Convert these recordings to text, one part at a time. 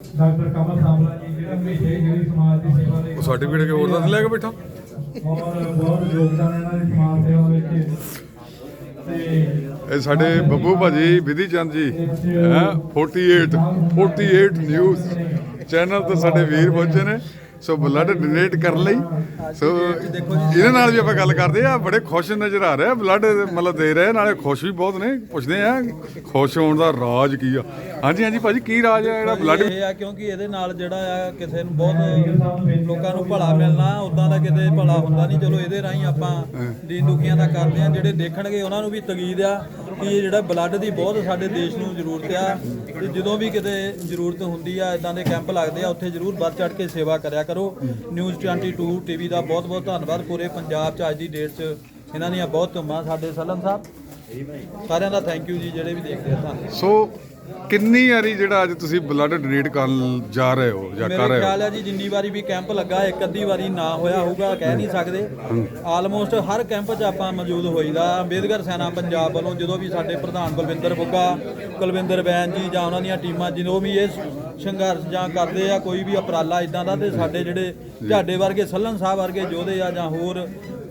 Doctor ਕਮਲ ਸਾਂਵਲਾ ਜੀ ਜਿਹੜਾ ਹਮੇਸ਼ਾ ਹੀ ਜਿਹੜੀ ਸਮਾਜ ਦੀ ਸੇਵਾ ਲਈ ਉਹ ਸਰਟੀਫਿਕੇਟ ਕਿ ਹੋਰ ਤਾਂ ਲੈ ਕੇ ਬੈਠਾ? ਔਰ ਬਹੁਤ ਯੋਗਦਾਨ ਇਹਨਾਂ ਦੀ ਸਮਾਜ ਸੇਵਾ ਵਿੱਚ। ਤੇ ਇਹ ਸਾਡੇ ਬੱਬੂ ਭਾਜੀ ਵਿਧੀ ਚੰਦ ਜੀ ਹੈ 48 48 ਨਿਊਜ਼ ਚੈਨਲ ਤੇ ਸਾਡੇ ਵੀਰ ਪਹੁੰਚੇ ਨੇ। ਸੋ ਬਲੱਡ ਡੋਨੇਟ ਕਰਨ ਲਈ। ਸੋ ਇਹਦੇ ਨਾਲ ਵੀ ਆਪਾਂ ਗੱਲ ਕਰਦੇ ਆ ਬੜੇ ਖੁਸ਼ ਨਜ਼ਰ ਆ ਰਹੇ ਆ। ਬਲੱਡ ਮਤਲਬ ਦੇ ਰਹੇ ਨਾਲੇ ਖੁਸ਼ ਵੀ ਬਹੁਤ ਨੇ। ਪੁੱਛਦੇ ਆ, ਖੁਸ਼ ਹੋਣ ਦਾ ਰਾਜ ਕੀ ਆ? ਹਾਂਜੀ ਹਾਂਜੀ ਭਾਜੀ, ਕੀ ਰਾਜ ਆ ਜਿਹੜਾ ਬਲੱਡ ਇਹ ਆ ਕਿਉਂਕਿ ਇਹਦੇ ਨਾਲ ਜਿਹੜਾ ਆ, ਕਿਸੇ ਨੂੰ ਬਹੁਤ ਲੋਕਾਂ ਨੂੰ ਭਲਾ ਮਿਲਣਾ ਉਦਾਂ ਦਾ ਕਿਤੇ ਭਲਾ ਹੁੰਦਾ ਨਹੀਂ। ਚਲੋ, ਇਹਦੇ ਰਾਹੀਂ ਆਪਾਂ ਦੀਨ ਦੁਖੀਆਂ ਦਾ ਕਰਦੇ ਆ ਜਿਹੜੇ ਦੇਖਣਗੇ, ਉਹਨਾਂ ਨੂੰ ਵੀ ਤਗੀਦ ਆ ਕਿ ਜਿਹੜਾ ਬਲੱਡ ਦੀ ਬਹੁਤ ਸਾਡੇ ਦੇਸ਼ ਨੂੰ ਜ਼ਰੂਰਤ ਆ। ਤੇ ਜਦੋਂ ਵੀ ਕਿਤੇ ਜ਼ਰੂਰਤ ਹੁੰਦੀ ਆ ਇਦਾਂ ਦੇ ਕੈਂਪ ਲੱਗਦੇ ਆ, ਉੱਥੇ ਜ਼ਰੂਰ ਵੱਧ ਚੜ ਕੇ ਸੇਵਾ ਕਰਿਆ ਕਰੋ। ਨਿਊਜ਼ 22 ਟੀਵੀ ਦਾ ਬਹੁਤ ਬਹੁਤ ਧੰਨਵਾਦ ਪੂਰੇ ਪੰਜਾਬ 'ਚ ਅੱਜ ਦੀ ਡੇਟ 'ਚ। ਇਹਨਾਂ ਦੀਆਂ ਬਹੁਤ ਧੁੰਮਾਂ ਸਾਡੇ ਸਲਨ ਸਾਹਿਬ। ਸਾਰਿਆਂ ਦਾ ਥੈਂਕ ਯੂ ਜੀ, ਜਿਹੜੇ ਵੀ ਦੇਖਦੇ ਆ, ਧੰਨਵਾਦ। ਸੋ ਕਿੰਨੀ ਵਾਰੀ ਜਿਹੜਾ ਅੱਜ ਤੁਸੀਂ ਬਲੱਡ ਡੋਨੇਟ ਕਰਨ ਜਾ ਰਹੇ ਹੋ ਜਾਂ ਕਰ ਮੇਰੇ ਰਹੇ ਖਿਆਲ ਹੋ ਹੈ ਜੀ ਜਿੰਨੀ ਵਾਰੀ ਵੀ ਕੈਂਪ ਲੱਗਾ ਇੱਕ ਅੱਧੀ ਵਾਰੀ ਨਾ ਹੋਇਆ ਹੋਊਗਾ ਕਹਿ ਨਹੀਂ ਸਕਦੇ। ਆਲਮੋਸਟ ਹਰ ਕੈਂਪ 'ਚ ਆਪਾਂ ਮੌਜੂਦ ਹੋਈਦਾ। ਅੰਬੇਦਕਰ ਸੈਨਾ ਪੰਜਾਬ ਵੱਲੋਂ ਜਦੋਂ ਵੀ ਸਾਡੇ ਪ੍ਰਧਾਨ ਬਲਵਿੰਦਰ ਬੁੱਗਾ ਕੁਲਵਿੰਦਰ ਬੈਨ ਜੀ ਜਾਂ ਉਹਨਾਂ ਦੀਆਂ ਟੀਮਾਂ ਜਦੋਂ ਵੀ ਇਹ ਸੰਘਰਸ਼ ਜਾਂ ਕਰਦੇ ਆ ਕੋਈ ਵੀ ਉਪਰਾਲਾ ਇਦਾਂ ਦਾ ਤੇ ਸਾਡੇ ਜਿਹੜੇ ਝਾਡੇ ਵਰਗੇ ਸੱਲਣ ਸਾਹਿਬ ਵਰਗੇ ਯੋਧੇ ਆ ਜਾਂ ਹੋਰ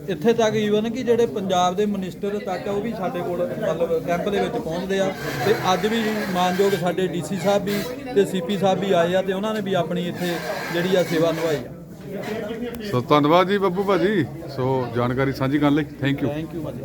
ਇੱਥੇ ਤੱਕ ਈਵਨ ਕਿ ਜਿਹੜੇ ਪੰਜਾਬ ਦੇ ਮਿਨਿਸਟਰ ਤੱਕ ਆ ਉਹ ਵੀ ਸਾਡੇ ਕੋਲ ਮਤਲਬ ਕੈਂਪ ਦੇ ਵਿੱਚ ਪਹੁੰਚਦੇ ਆ। ਤੇ ਅੱਜ ਵੀ ਮਾਨਯੋਗ ਸਾਡੇ ਡੀਸੀ ਸਾਹਿਬ ਵੀ ਤੇ ਸੀਪੀ ਸਾਹਿਬ ਵੀ ਆਏ ਆ ਤੇ ਉਹਨਾਂ ਨੇ ਵੀ ਆਪਣੀ ਇੱਥੇ ਜਿਹੜੀ ਆ ਸੇਵਾ ਨਿਭਾਈ ਆ। ਸੋ ਧੰਨਵਾਦ ਜੀ ਬੱਬੂ ਭਾਜੀ। ਸੋ ਜਾਣਕਾਰੀ ਸਾਂਝੀ ਕਰਨ ਲਈ। ਥੈਂਕ ਯੂ ਥੈਂਕ ਯੂ ਭਾਜੀ।